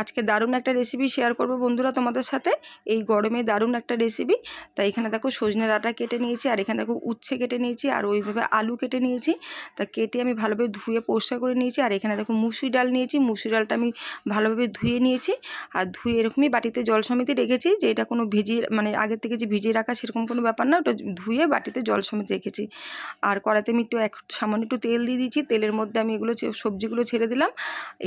আজকে দারুণ একটা রেসিপি শেয়ার করব বন্ধুরা তোমাদের সাথে। এই গরমে দারুণ একটা রেসিপি তাই এখানে দেখো সজনে ডাঁটা কেটে নিয়েছি, আর এখানে দেখো উচ্ছে কেটে নিয়েছি, আর ওইভাবে আলু কেটে নিয়েছি। তা কেটে আমি ভালোভাবে ধুয়ে পরিষ্কার করে নিয়েছি, আর এখানে দেখো মুসুরি ডাল নিয়েছি, মুসুরি ডালটা আমি ভালোভাবে ধুয়ে নিয়েছি। আর ধুয়ে এরকমই বাটিতে জল সমিতি রেখেছি, যে এটা কোনো ভিজিয়ে মানে আগের থেকে যে ভিজিয়ে রাখা সেরকম কোনো ব্যাপার না, ওটা ধুয়ে বাটিতে জল সমেত রেখেছি। আর কড়াতে আমি একটু, এক, সামান্য একটু তেল দিয়ে দিয়েছি, তেলের মধ্যে আমি এগুলো সবজিগুলো ছেড়ে দিলাম।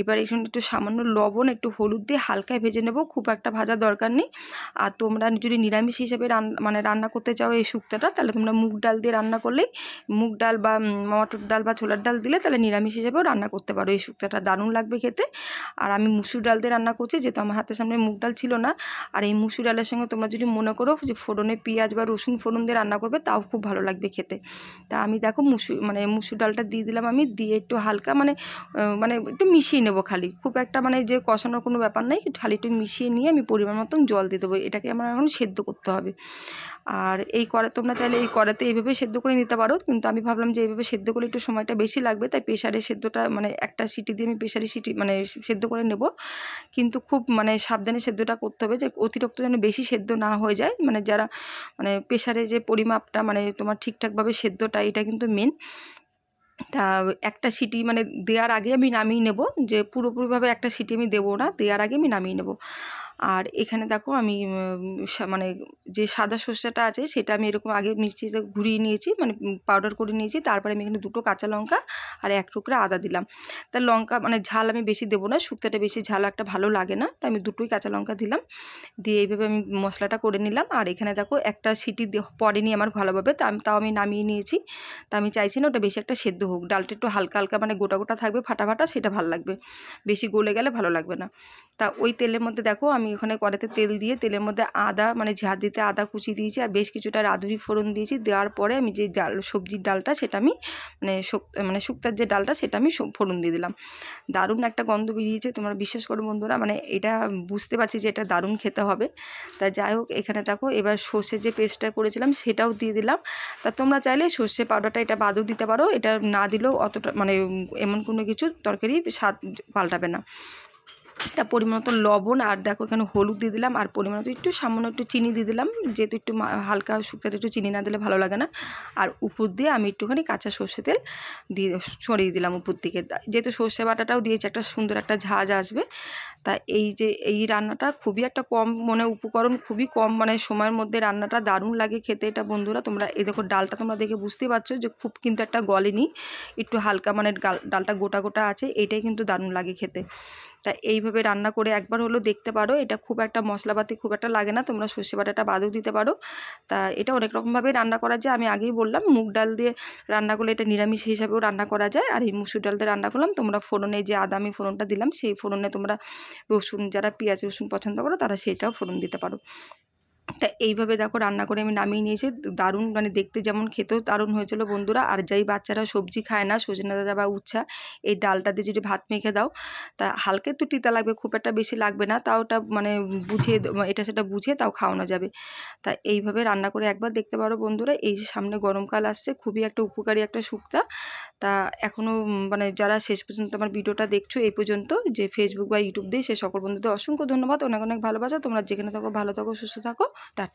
এবার এখানে একটু সামান্য লবণ, একটু হলুদ দিয়ে হালকায় ভেজে নেব, খুব একটা ভাজার দরকার নেই। আর তোমরা যদি নিরামিষ হিসেবে মানে রান্না করতে চাও এই শুক্তাটা, তাহলে তোমরা মুগ ডাল দিয়ে রান্না করলেই মুগ ডাল বা মটর ডাল বা ছোলার ডাল দিলে তাহলে নিরামিষ হিসেবেও রান্না করতে পারো। এই শুক্তাটা দারুণ লাগবে খেতে। আর আমি মুসুর ডাল দিয়ে রান্না করছি, যেহেতু আমার হাতের সামনে মুগ ডাল ছিল না। আর এই মুসুর ডালের সঙ্গে তোমরা যদি মনে করো যে ফোড়নে পেঁয়াজ বা রসুন ফোড়ন দিয়ে রান্না করবে, তাও খুব ভালো লাগবে খেতে। তা আমি দেখো মুসুর মানে মুসুর ডালটা দিয়ে দিলাম আমি, দিয়ে একটু হালকা মানে মানে একটু মিশিয়ে নেব খালি। খুব একটা মানে যে কষানোর কোনো ব্যাপার নেই। খালি একটু মিশিয়ে নিয়ে আমি পরিমাণ মতন জল দিয়ে দেবো। এটাকে আমার এখন সেদ্ধ করতে হবে। আর এই কড়া তোমরা চাইলে এই কড়াতে এইভাবে সেদ্ধ করে নিতে পারো। কিন্তু আমি ভাবলাম যে এইভাবে সেদ্ধ করলে একটু সময়টা বেশি লাগবে, তাই প্রেশারে সেদ্ধটা মানে একটা সিটি দিয়ে আমি প্রেশারে সিটি মানে সেদ্ধ করে নেব। কিন্তু খুব মানে সাবধানে সেদ্ধটা করতে হবে যে অতিরিক্ত যেন বেশি সেদ্ধ না হয়ে যায়। মানে যারা মানে প্রেশারে যে পরিমাপটা মানে তোমার ঠিকঠাকভাবে সেদ্ধটা, এটা কিন্তু মেন তা একটা সিটি মানে দেওয়ার আগে আমি নামিয়ে নেব, যে পুরোপুরিভাবে একটা সিটি আমি দেবো না, দেওয়ার আগে আমি নামিয়ে নেব। আর এখানে দেখো আমি মানে যে সাদা সর্ষেটা আছে সেটা আমি এরকম আগে মিষ্টিতে ঘুরিয়ে নিয়েছি মানে পাউডার করে নিয়েছি, তারপরে আমি এখানে দুটো কাঁচা লঙ্কা আর এক টুকরা আদা দিলাম। তা লঙ্কা মানে ঝাল আমি বেশি দেবো না, শুক্তাটা বেশি ঝাল একটা ভালো লাগে না, তাই আমি দুটোই কাঁচা লঙ্কা দিলাম। দিয়ে এইভাবে আমি মশলাটা করে নিলাম। আর এখানে দেখো একটা সিটি পড়েনি আমার ভালোভাবে তাও আমি নামিয়ে নিয়েছি। তা আমি চাইছি না ওটা বেশি একটা সেদ্ধ হোক, ডালটা একটু হালকা হালকা মানে গোটা গোটা থাকবে ফাটা ফাটা, সেটা ভালো লাগবে। বেশি গলে গেলে ভালো লাগবে না। তা ওই তেলের মধ্যে দেখো আমি ওখানে কড়াতে তেল দিয়ে, তেলের মধ্যে আদা মানে ঝাঁজ দিতে আদা কুচি দিয়েছি আর বেশ কিছুটা রাঁধুনি ফোড়ন দিয়েছি। দেওয়ার পরে আমি যে ডাল, সবজির ডালটা সেটা আমি মানে মানে শুক্তার যে ডালটা সেটা আমি ফোড়ন দিয়ে দিলাম। দারুণ একটা গন্ধ বেরিয়েছে, তোমরা বিশ্বাস করো বন্ধুরা মানে এটা বুঝতে পারছি যে এটা দারুণ খেতে হবে। তা যাই হোক, এখানে দেখো, এবার সর্ষে যে পেস্টটা করেছিলাম সেটাও দিয়ে দিলাম। তা তোমরা চাইলে সর্ষে পাউডারটা, এটা বাদও দিতে পারো, এটা না দিলেও অতটা মানে এমন কোনো কিছু তরকারি স্বাদ পাল্টাবে না। তা পরিমাণ লবণ আর দেখো এখানে হলুদ দিয়ে দিলাম আর পরিমাণ একটু সামান্য একটু চিনি দিয়ে দিলাম। যেহেতু একটু হালকা শুকতে একটু চিনি না দিলে ভালো লাগে না। আর উপর দিয়ে আমি একটুখানি কাঁচা সর্ষে তেল দিয়ে ছড়িয়ে দিলাম উপর দিকে। যেহেতু সর্ষে বাটাটাও দিয়েছে, একটা সুন্দর একটা ঝাঁজ আসবে। তা এই যে এই রান্নাটা খুবই একটা কম মানে উপকরণ, খুবই কম মানে সময়ের মধ্যে রান্নাটা দারুণ লাগে খেতে এটা বন্ধুরা। তোমরা এই দেখো ডালটা তোমরা দেখে বুঝতেই পারছ যে খুব কিন্তু একটা গলেনি। একটু হালকা মানে ডালটা গোটা গোটা আছে, এটাই কিন্তু দারুণ লাগে খেতে। তা এইভাবে রান্না করে একবার হলো দেখতে পারো। এটা খুব একটা মশলাপাতি খুব একটা লাগে না, তোমরা সর্ষে বাটাটা বাদও দিতে পারো। তা এটা অনেক রকমভাবে রান্না করা যায়। আমি আগেই বললাম, মুগ ডাল দিয়ে রান্না করলে এটা নিরামিষ হিসাবেও রান্না করা যায়। আর এই মুসুর ডাল দিয়ে রান্না করলাম, তোমরা ফোড়নে যে আদা, আমি ফোড়নটা দিলাম, সেই ফোড়নে তোমরা রসুন, যারা পেঁয়াজ, রসুন পছন্দ করো, তারা সেইটাও ফোড়ন দিতে পারো। তা এইভাবে দেখো রান্না করে আমি নামিয়ে নিয়েছি। দারুণ মানে দেখতে যেমন খেতেও দারুণ হয়েছিল বন্ধুরা। আর যাই বাচ্চারা সবজি খায় না, সজনে দাদা বা উচ্ছা, এই ডালটা দিয়ে যদি ভাত মেখে দাও, তা হালকা একটু টিতা লাগবে, খুব একটা বেশি লাগবে না। তাও ওটা মানে বুঝিয়ে এটা সেটা বুঝিয়ে তাও খাওয়ানো যাবে। তা এইভাবে রান্না করে একবার দেখতে পারো বন্ধুরা। এই যে সামনে গরমকাল আসছে, খুবই একটা উপকারী একটা শুক্তা। তা এখনও মানে যারা শেষ পর্যন্ত আমার ভিডিওটা দেখছ, এই পর্যন্ত যে ফেসবুক বা ইউটিউব দিয়ে সে সকল বন্ধুদের অসংখ্য ধন্যবাদ। অনেক অনেক ভালোবাসা। তোমরা যেখানে থাকো, ভালো থাকো, সুস্থ থাকো। that